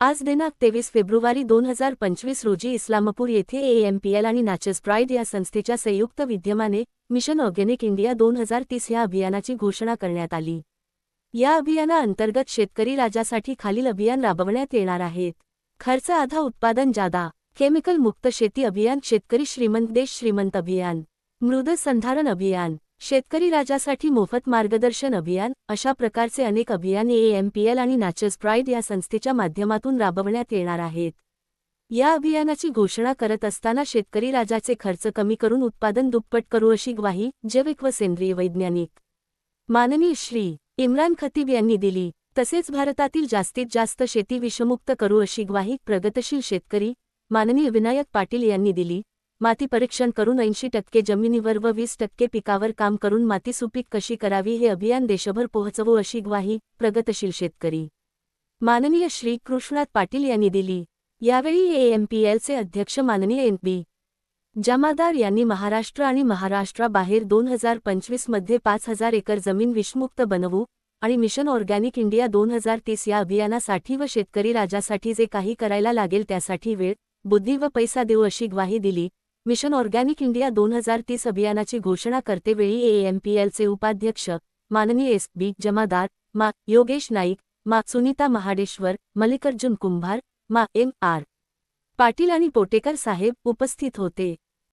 आज दिनांक तेवीस फेब्रुवारी दोन हजार पंचवीस रोजी इस्लामपूर येथे एएमपीएल आणि नॅचर्स प्राईड या संस्थेच्या संयुक्त विद्यमाने मिशन ऑर्गॅनिक इंडिया दोन हजार तीस या अभियानाची घोषणा करण्यात आली. या अभियानाअंतर्गत शेतकरी राजासाठी खालील अभियान राबवण्यात येणार आहेत. खर्च आधा उत्पादन जादा. केमिकल मुक्त शेती अभियान शेतकरी श्रीमंत देश श्रीमंत अभियान. मृद संधारण अभियान. शेतकरी राजासाठी मोफत मार्गदर्शन अभियान अशा प्रकारचे अनेक अभियान एएमपीएल आणि नॅचर्स प्राईड या संस्थेच्या माध्यमातून राबवण्यात येणार आहेत. या अभियानाची घोषणा करत असताना शेतकरी राजाचे खर्च कमी करून उत्पादन दुप्पट करू अशी ग्वाही जैविक व सेंद्रिय वैज्ञानिक माननीय श्री. इम्रान खतीब यांनी दिली. तसेच भारतातील जास्तीत जास्त शेती विषमुक्त करू अशी ग्वाही प्रगतशील शेतकरी माननीय विनायक पाटील यांनी दिली. माती परीक्षण करून ऐंशी टक्के जमिनीवर व वीस टक्के पिकावर काम करून माती सुपीक कशी करावी हे अभियान देशभर पोहोचवू अशी ग्वाही प्रगतशील शेतकरी. माननीय श्री कृष्णात पाटील यांनी दिली. यावेळी एएमपीएलचे अध्यक्ष माननीय एन बी. जमादार यांनी महाराष्ट्र आणि महाराष्ट्राबाहेर दोन हजार पंचवीसमध्ये पाच हजार एकर जमीन विषमुक्त बनवू आणि मिशन ऑर्गॅनिक इंडिया दोन हजार तीस या अभियानासाठी व शेतकरी राजासाठी जे काही करायला लागेल त्यासाठी वेळ बुद्धी व पैसा देऊ अशी ग्वाही दिली. मिशन ऑर्गॅनिक इंडिया दोन हजार तीस अभियानाची घोषणा करतेवेळी एएमपीएलचे उपाध्यक्ष माननीय एस बी जमादार मा योगेश नाईक मा सुनीता महाडेश्वर मल्लिकार्जुन कुंभार मा एम आर पाटील आणि पोटेकर साहेब उपस्थित होते.